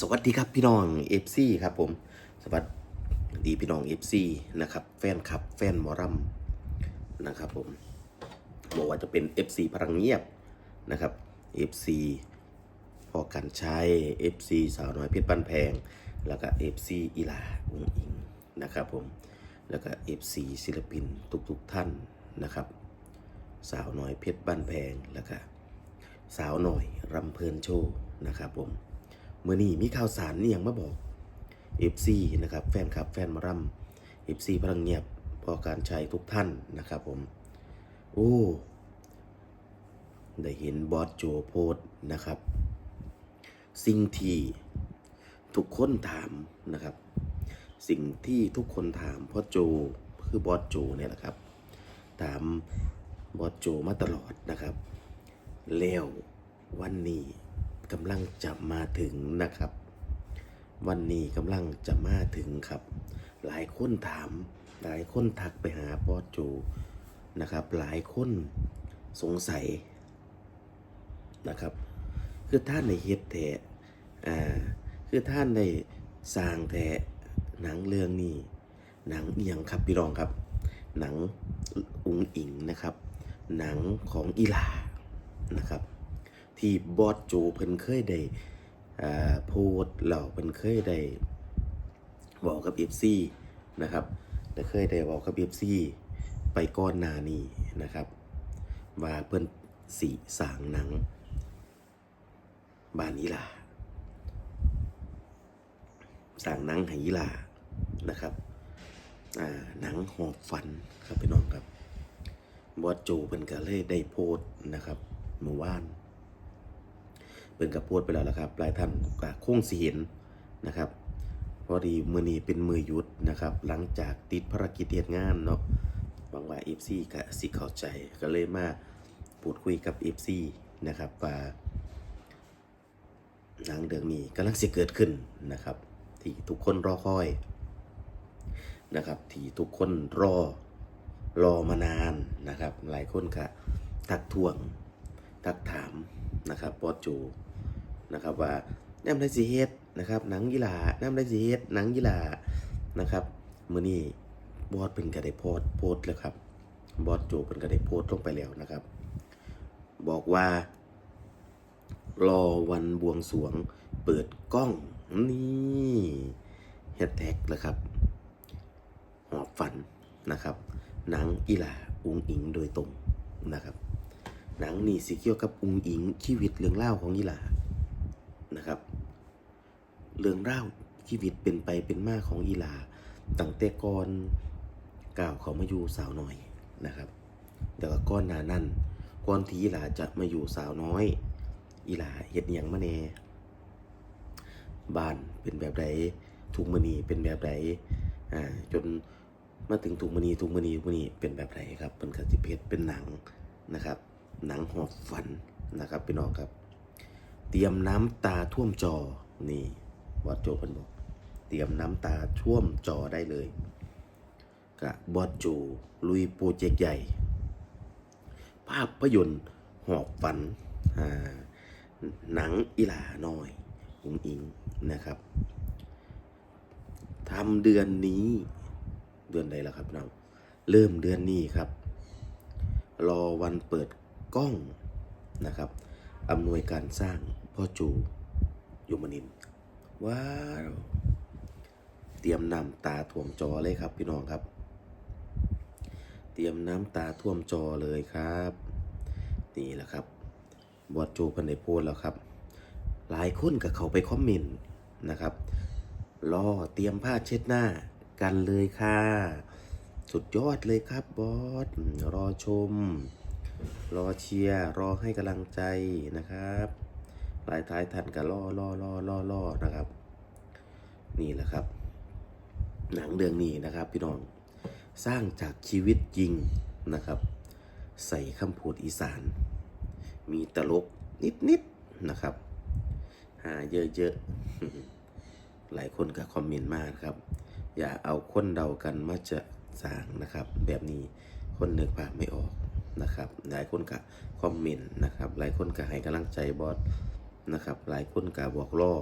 สวัสดีครับพี่น้องเอฟซีครับผมสวัสดีพี่น้องเอฟซีนะครับ แฟนคลับ แฟนมอรัมนะครับผมบอกว่าจะเป็น FC พลังเงียบนะครับ FC พอกันใช้ FC สาวน้อยเพชรบ้านแพง แล้วก็ FC อีหลาอุ้งอิงนะครับผมแล้วก็ FC ศิลปินทุกๆท่านนะครับ สาวน้อยเพชรบ้านแพงแล้วก็สาวหน่อยรำเพลินโชว์นะครับผม เมื่อนี้มีข่าวสารนี่ยังมาบอก FC นะครับ แฟนคลับแฟนมารัม FC พลังเงียบพอการใช้ทุกท่านนะครับผม โอ้ ได้เห็นบอสโจโพสนะครับ สิ่งที่ทุกคนถามนะครับ สิ่งที่ทุกคนถามพ่อโจคือบอสโจเนี่ยแหละครับ ถามบอสโจมาตลอดนะครับ แล้ววันนี้ กำลังจะมาถึงนะครับ วันนี้กำลังจะมาถึงครับ หลายคนถาม หลายคนทักไปหาบอสโจนะครับ หลายคนสงสัยนะครับ คือท่านในเฮ็ดแท้อ่าคือท่านในสร้างแท้หนังเรื่องนี้หนังเอียงครับพี่รองครับ หนังอุงอิงนะครับ หนังของอีลานะครับ ที่บอสโจเพิ่นเคยได้โพสต์เหล่าเพิ่นเคยได้บอกกับ FC นะครับแต่เคยได้บอกกับ FC ไปก่อนนานี้นะครับว่าเพิ่นสีสางหนังบานอีลาสางหนังให้อีลานะครับหนังหอบฝันครับพี่น้องครับบอสโจเพิ่นก็เลยได้โพสต์นะครับเมื่อวาน เป็นกับโพดไปแล้วละครับหลายท่านก็คงสิเห็นนะครับ พอดีมือนี้เป็นมือยุดนะครับ หลังจากติดภารกิจเทียงานเนาะหวังว่า FC ก็สิเข้าใจก็เลยมาพูดคุยกับ FC นะครับว่าหนังเรื่องนี้กำลังสิเกิดขึ้นนะครับ ที่ทุกคนรอคอยนะครับ ที่ทุกคนรอรอมานานนะครับ หลายคนก็ทักทวง ทักถามนะครับบอจู นะครับว่าแนมได้สีเฮ็ดนะครับหนังยีลาแนมได้สีเฮ็ดหนังยีลานะครับมื้อนี้บอสเป็นก็ได้โพสโพสแล้วครับบอสโจเป็นก็ได้โพสต์ลงไปแล้วนะครับ บอกว่า รอวันบวงสวงเปิดกล้องนี่แฮชแท็กแล้วครับหอบฝันนะครับหนังอีลาอุงอิงโดยตรงนะครับ หนังนี่สิเกี่ยวกับอุงอิงชีวิตเรื่องเล่าของยีลา นะครับ เรื่องเล่าชีวิตเป็นไปเป็นมาของยีหลาตั้งแต่ก่อนก่าวเขามาอยู่สาวน้อยนะครับ แต่ว่าก้อนหนานั่นก่อนที่ยีหลาจะมาอยู่สาวน้อยยีหลาเฮ็ดหยังมาแน่บ้านเป็นแบบใดทุกมณีเป็นแบบใดอ่าจนมาถึงทุกมณีทุกมณีทุกมณีเป็นแบบไหนครับเป็นกสิเพชรเป็นหนังนะครับ หนังหอบฝันนะครับพี่น้องครับ เตรียมน้ำตาท่วมจอ นี่วัดโจเพิ่นบอก เตรียมน้ำตาท่วมจอได้เลยกับอสโจลุยโปรเจกต์ใหญ่ ภาพยนตร์หอบฝัน หนังอีหลาน้อยอุงอิงนะครับทำเดือนนี้เดือนใดล่ะครับเราเริ่มเดือนนี้ครับ รอวันเปิดกล้องนะครับ อำนวยการสร้างพ่อจูยมนินว้าวเตรียมน้ำตาท่วมจอเลยครับ พี่น้องครับ เตรียมน้ำตาท่วมจอเลยครับนี่แหละครับบอดจเพันในพสต์แล้วครับ หลายคนกับเขาไปคอมเมนต์นะครับรอเตรียมผ้าเช็ดหน้ากันเลยค่ะ สุดยอดเลยครับบอสรอชม รอเชียร์รอให้กำลังใจนะครับหลายท้ายท่านก็รอรอรอรอรอนะครับ นี่แหละครับ หนังเรื่องนี้นะครับพี่น้องสร้างจากชีวิตจริงนะครับ ใส่คำพูดอีสาน มีตลกนิดๆนะครับหาเยอะๆ หลายคนก็คอมเมนต์มากครับ อย่าเอาคนเดากันมาจะสร้างนะครับ แบบนี้คนนึกภาพไม่ออก นะครับหลายคนก็คอมเมนต์นะครับหลายคนก็ให้กำลังใจบอสนะครับหลายคนก็บอกล่อ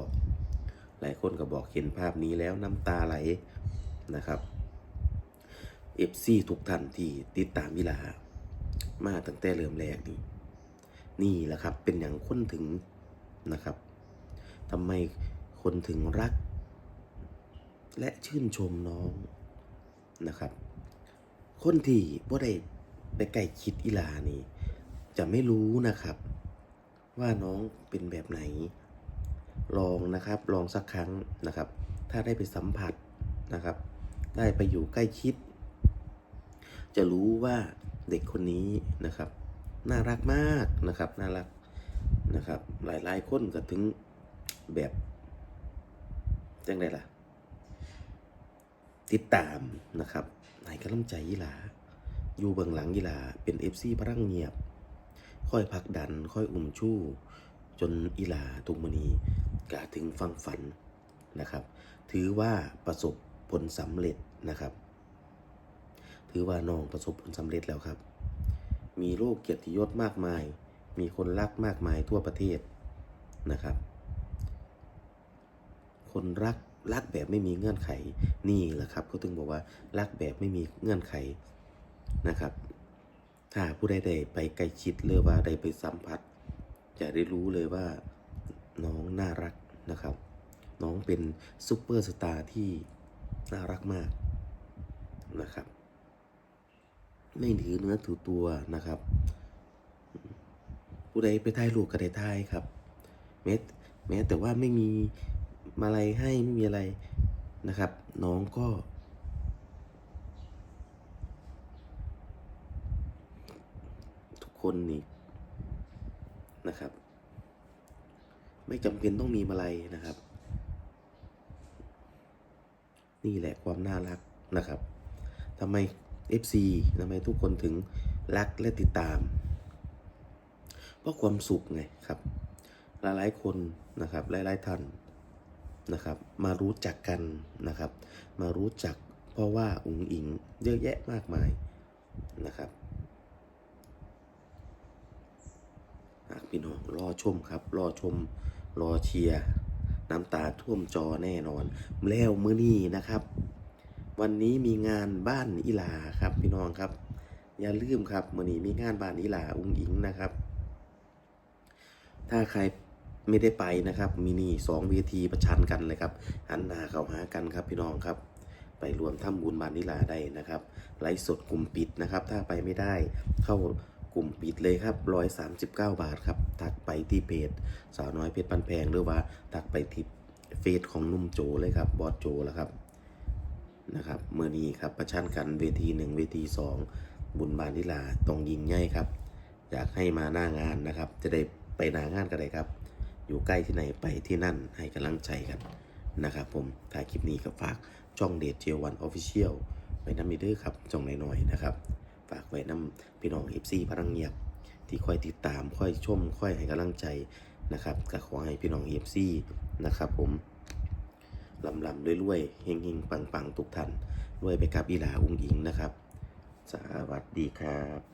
หลายคนก็บอกเห็นภาพนี้แล้วน้ำตาไหลนะครับเอฟซีทุกท่านที่ติดตามวิลา มาตั้งแต่เริ่มแรกนี่นี่แหละครับเป็นอย่างคนถึงนะครับทำไมคนถึงรัก และชื่นชมน้องนะครับ คนที่บ่ได้ ไปใกล้ชิดอีหลานี่ จะไม่รู้นะครับ ว่าน้องเป็นแบบไหน ลองนะครับ ลองสักครั้งนะครับ ถ้าได้ไปสัมผัสนะครับ ได้ไปอยู่ใกล้ชิด จะรู้ว่าเด็กคนนี้นะครับ น่ารักมากนะครับ น่ารักนะครับ หลายๆคนก็ถึงแบบจังไดล่ะ ติดตามนะครับให้กำลังใจยีหลา อยู่เบื้องหลังยีหลาเป็นเอฟซีพลังเงียบ ค่อยผลักดันค่อยอุ่มชู้ จนอีหลาทุกมอนีกาถึงฟังฝันนะครับ ถือว่าประสบผลสำเร็จนะครับ ถือว่าน้องประสบผลสำเร็จแล้วครับ มีโลกเกียรติยศมากมาย มีคนรักมากมายทั่วประเทศนะครับ คนรักรักแบบไม่มีเงื่อนไขนี่แหละครับเขาถึงบอกว่ารักแบบไม่มีเงื่อนไข นะครับ ถ้าผู้ใดได้ไปใกล้ชิดหรือว่าได้ไปสัมผัส จะได้รู้เลยว่าน้องน่ารักนะครับ น้องเป็นซูเปอร์สตาร์ที่น่ารักมากนะครับ ไม่ถือเนื้อถือตัวนะครับ ผู้ใดไปถ่ายรูปก็ได้ถ่ายครับแม้แม้แต่ว่าไม่มีมาอะไรให้ไม่มีอะไรนะครับ น้องก็ ทุก คนนี่นะครับ ไม่จำเป็นต้องมีมาลัยนะครับ นี่แหละความน่ารักนะครับทำไม FC ทำไมทุกคนถึงรักและติดตาม เพราะความสุขไงครับ หลายๆคนนะครับหลายๆท่านนะครับ มารู้จักกันนะครับ มารู้จักเพราะว่าอุ๋งอิงเยอะแยะมากมายนะครับ หาก พี่น้องรอชมครับ รอชม รอเชียร์น้ำตาท่วมจอแน่นอน แล้วมื้อนี้นะครับ วันนี้มีงานบ้านอีหลาครับพี่น้องครับ อย่าลืมครับมื้อนี้มีงานบ้านอีหลาอุ้งอิงนะครับ ถ้าใครไม่ได้ไปนะครับมินิสองเวทีประชันกันเลยครับหันหน้าเข้าหากันครับพี่น้องครับ ไปรวมทำบุญบานนิลาได้นะครับไลฟ์สดกลุ่มปิดนะครับ ถ้าไปไม่ได้เข้า กลุ่มปิดเลยครับร้อยสามสิบเก้าบาทครับทักไปที่เพจสาวน้อยเพชรปันแพงหรือว่าทักไปที่เฟซของนุ่มโจเลยครับ บอสโจแล้วครับนะครับเมื่อนี้ครับประชันกันเวทีหนึ่งเวทีสองบุญบานนิลาต้องยิงใหญ่ครับ อยากให้มาหน้างานนะครับ จะได้ไปหน้างานกันเลยครับ อยู่ใกล้ที่ไหนไปที่นั่นให้กำลังใจกันนะครับ ผมถ่ายคลิปนี้ก็ฝากช่องเดทเจวันออฟฟิเชียลไว้น้ำมีเด้อครับช่องน้อยๆนะครับ ฝากไว้น้ำพี่น้องเอฟซีพลังเงียบ ที่คอยติดตามคอยชมคอยให้กำลังใจนะครับก็ขอให้พี่น้องเอฟซีนะครับผมลำลำด้วยรวยๆเฮงเฮงปังปังทุกท่านรวยไปกับอีหลาอุ้งอิงนะครับ สวัสดีครับ